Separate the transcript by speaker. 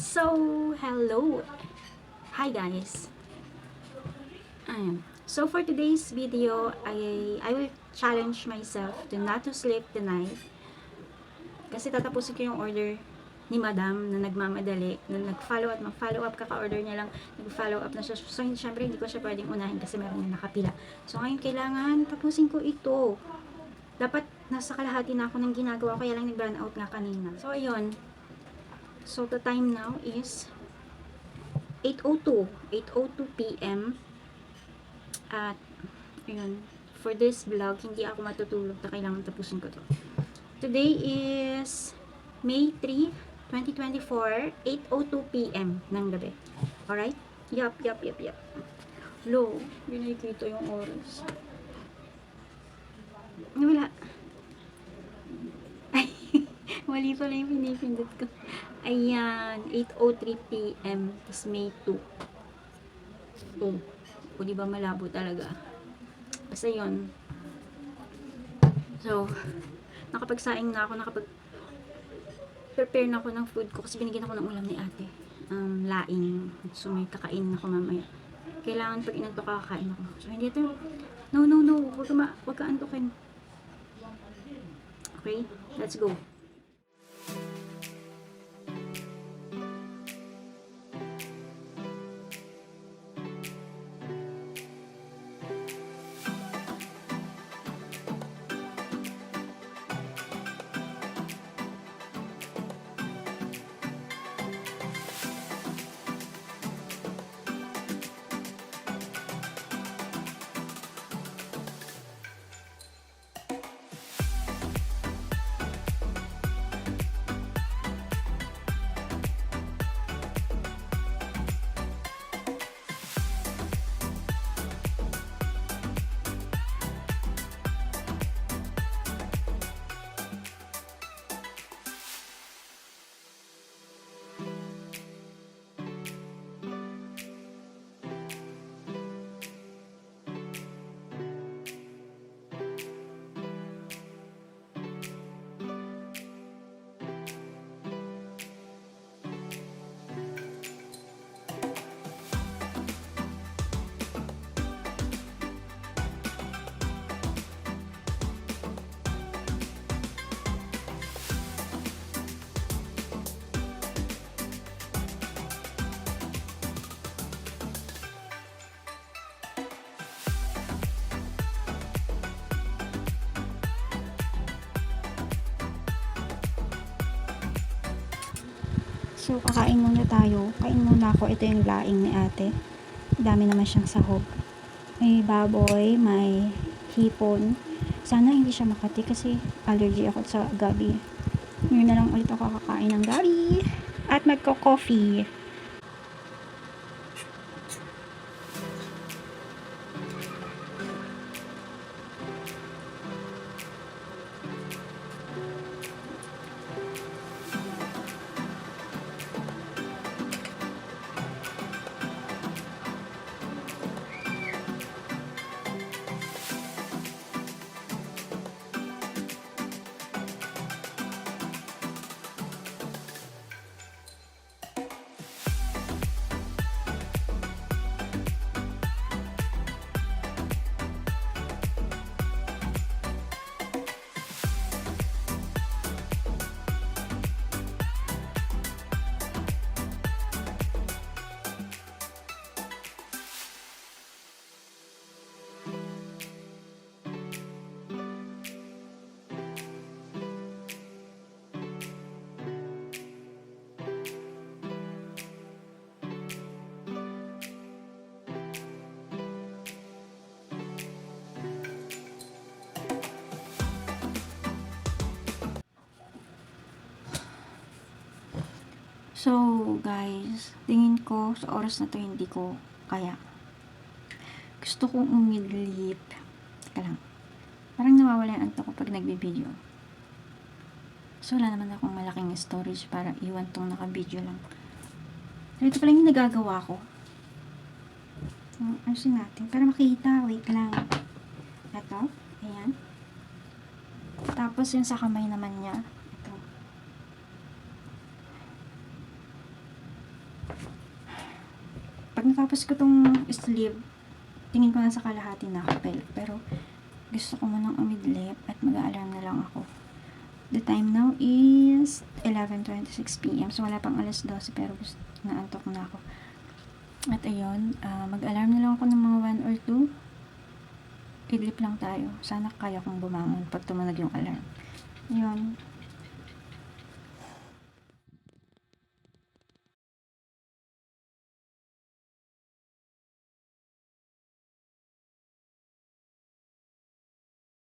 Speaker 1: So, hello! Hi guys! Ayan. So, for today's video, I, I will challenge myself to not to sleep tonight. Kasi tatapusin ko yung order ni madam na nagmamadali, na nag-follow up, mag-follow up, kaka-order niya lang, nag-follow up na siya. So, syempre, hindi ko siya pwedeng unahin kasi meron yung nakapila. So, ngayon, kailangan tapusin ko ito. Dapat, nasa kalahati na ako ng ginagawa, kaya lang nag-burn out nga kanina. So, ayun. So, the time now is 8.02. 8.02 p.m. At, ayun, for this vlog, hindi ako matutulog na kailangan tapusin ko to. Today is May 3, 2024, 8.02 p.m. ng gabi. Alright? Yup, yup, yup, yup. Lo, yun nakikita yung oras. Wala. Ay, mali pala yung pinipindot ko. Ayan, 8.03 p.m. Tapos May 2. Oh, o di ba malabo talaga? Basta yun. So, nakapagsaing na ako, nakapag prepare na ako ng food ko kasi binigyan ako ng ulam ni ate. Um, laing. So, may kakain ako mamaya. Kailangan pag inantok kakain ako. So, hindi ito. No, no, no. Huwag ka, ma- huwag ka antokin. Okay? Let's go. So, kakain muna tayo. Kain muna ako. Ito yung laing ni ate. Dami naman siyang sahog. May baboy, may hipon. Sana hindi siya makati kasi allergy ako sa gabi. Ngayon na lang ulit ako kakain ng gabi. At magko-coffee. So, guys, tingin ko sa oras na to hindi ko kaya. Gusto kong umidlip. Teka lang. Parang nawawala yung antok ko pag nagbibideo. So, wala naman akong malaking storage para iwan tong naka-video lang. So, ito pala yung nagagawa ko. Um, ayusin natin. Para makita. Wait lang. Ito. Ayan. Tapos, yung sa kamay naman niya. Ito. Pag natapos ko tong sleeve, tingin ko na sa kalahati na ako. Pero, gusto ko munang umidlip at mag-alarm na lang ako. The time now is 11.26pm. So, wala pang alas 12 pero gusto, naantok na ako. At ayun, ah, mag-alarm na lang ako ng mga 1 or 2. Idlip lang tayo. Sana kaya kong bumangon pag tumunog yung alarm. Yun.